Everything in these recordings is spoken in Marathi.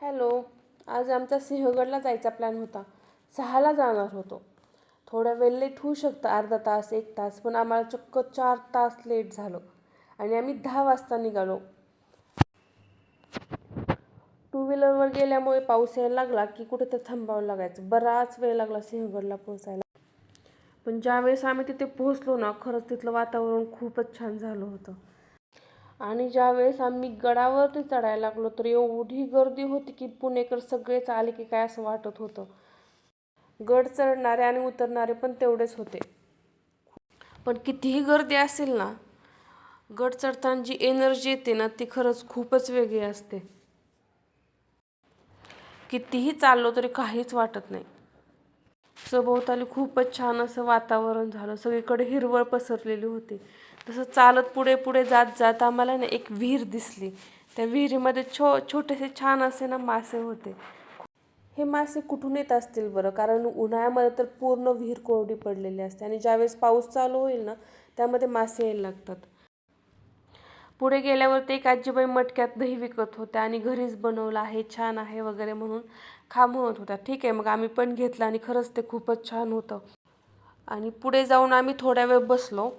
हॅलो आज आमचा सिंहगडला जायचा प्लॅन होता. सहाला जाणार होतो. थोडा वेळ लेट होऊ शकतं अर्धा तास एक तास पण आम्हाला चक्क चार तास लेट झालो आणि आम्ही दहा वाजता निघालो. टू व्हीलरवर गेल्यामुळे पाऊस यायला लागला की कुठे तर थांबावं लागायचं. बराच वेळ लागला सिंहगडला पोहोचायला. पण ज्यावेळेस आम्ही तिथे पोहोचलो ना खरंच तिथलं वातावरण खूपच छान झालं होतं. आणि ज्यावेळेस आम्ही गडावरती चढायला लागलो तर एवढी गर्दी होती की पुणेकर सगळेच आले की काय असं वाटत होतं. गड चढणारे आणि उतरणारे पण तेवढेच होते. पण कितीही गर्दी असेल ना गड चढताना जी एनर्जी येते ना ती खरंच खूपच वेगळी असते. कितीही चाललो तरी काहीच वाटत नाही. सभोवताली खूपच छान असं वातावरण झालं. सगळीकडे हिरवळ पसरलेली होती. तसं चालत पुढे पुढे जात जात आम्हाला ना एक विहीर दिसली. त्या विहिरीमध्ये छो छोटेसे छान असे ना मासे होते. हे मासे कुठून येत असतील बरं? कारण उन्हाळ्यामध्ये तर पूर्ण विहीर कोरडी पडलेली असते आणि ज्यावेळेस पाऊस चालू होईल ना त्यामध्ये मासे यायला लागतात. पुढे गेल्यावर ते एक आजीबाई मटक्यात दही विकत होत्या आणि घरीच बनवलं आहे छान आहे वगैरे म्हणून खा म्हणत होत्या. ठीक आहे मग आम्ही पण घेतलं आणि खरंच ते खूपच छान होतं. आणि पुढे जाऊन आम्ही थोड्या वेळ बसलो.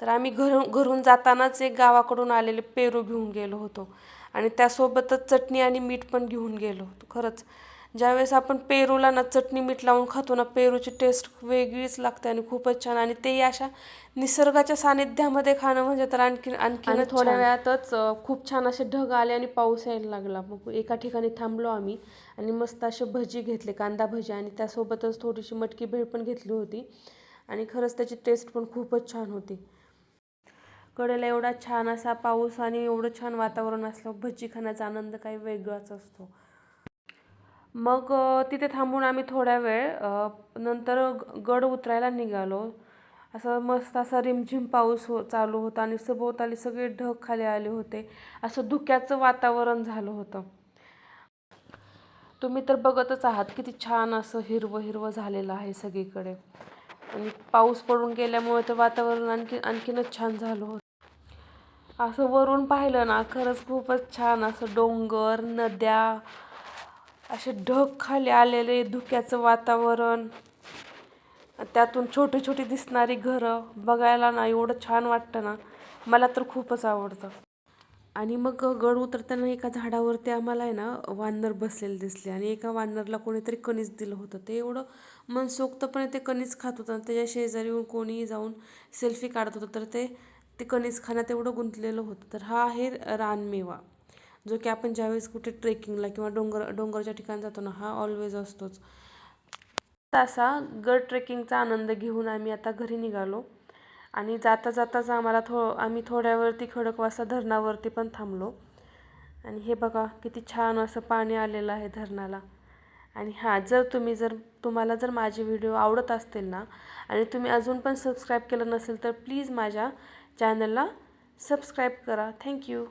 तर आम्ही घरून घरून जातानाच एक गावाकडून आलेले पेरू घेऊन गेलो होतो. आणि त्यासोबतच चटणी आणि मीठ पण घेऊन गेलो होतो. खरंच ज्यावेळेस आपण पेरूला ना चटणी मीठ लावून खातो ना पेरूची टेस्ट वेगळीच लागते आणि खूपच छान. आणि तेही अशा निसर्गाच्या सानिध्यामध्ये खाणं म्हणजे तर आणखी आणखी थोड्या वेळातच खूप छान असे ढग आले आणि पाऊस यायला लागला. मग एका ठिकाणी थांबलो आम्ही आणि मस्त असे भजी घेतले कांदा भजी आणि त्यासोबतच थोडीशी मटकी भेळ पण घेतली होती. आणि खरंच त्याची टेस्ट पण खूपच छान होती. कडेला एवढा छान असा पाऊस आणि एवढं छान वातावरण असलं भजी खाण्याचा आनंद काही वेगळाच असतो. मग तिथे थांबून आम्ही थोड्या वेळ नंतर गड उतरायला निघालो. असं मस्त असा रिमझिम पाऊस हो चालू होता आणि सभोवताली सगळे ढग खाली आले होते. असं धुक्याचं वातावरण झालं होतं. तुम्ही तर बघतच आहात किती छान असं हिरवं हिरवं झालेलं आहे सगळीकडे. आणि पाऊस पडून गेल्यामुळे तर वातावरण आणखी आणखीनच छान झालं होतं. असं वरून पाहिलं ना खरंच खूपच छान असं डोंगर नद्या असे ढग खाली आलेले धुक्याचं वातावरण. त्यातून छोटी छोटी दिसणारी घरं बघायला ना एवढं छान वाटतं ना. मला तर खूपच आवडतं. आणि मग गड उतरताना एका झाडावरती आम्हाला आहे ना वानर बसलेले दिसले. आणि एका वानरला कोणीतरी कणीस दिलं होतं. ते एवढं मनसोक्तपणे ते कणीस खात होतं. आणि त्याच्या शेजारी येऊन कोणीही जाऊन सेल्फी काढत होतं. तर ते ते कणीस खाण्यात एवढं गुंतलेलं होतं. तर हा आहे रानमेवा. जो की आपण ज्यावेळेस कुठे ट्रेकिंगला किंवा डोंगर डोंगरच्या ठिकाणी जातो ना हा ऑलवेज असतोच. असा गड ट्रेकिंगचा आनंद घेऊन आम्ही आता घरी निघालो. आणि जाता जाताच आम्हाला थो आम्ही थोड्यावरती खडकवासा धरणावरती पण थांबलो. आणि हे बघा किती छान असं पाणी आलेलं आहे धरणाला. आणि हां जर तुम्ही जर तुम्हाला जर माझे व्हिडिओ आवडत असतील ना आणि तुम्ही अजून पण सबस्क्राईब केलं नसेल तर प्लीज माझ्या चॅनलला सबस्क्राईब करा. थँक्यू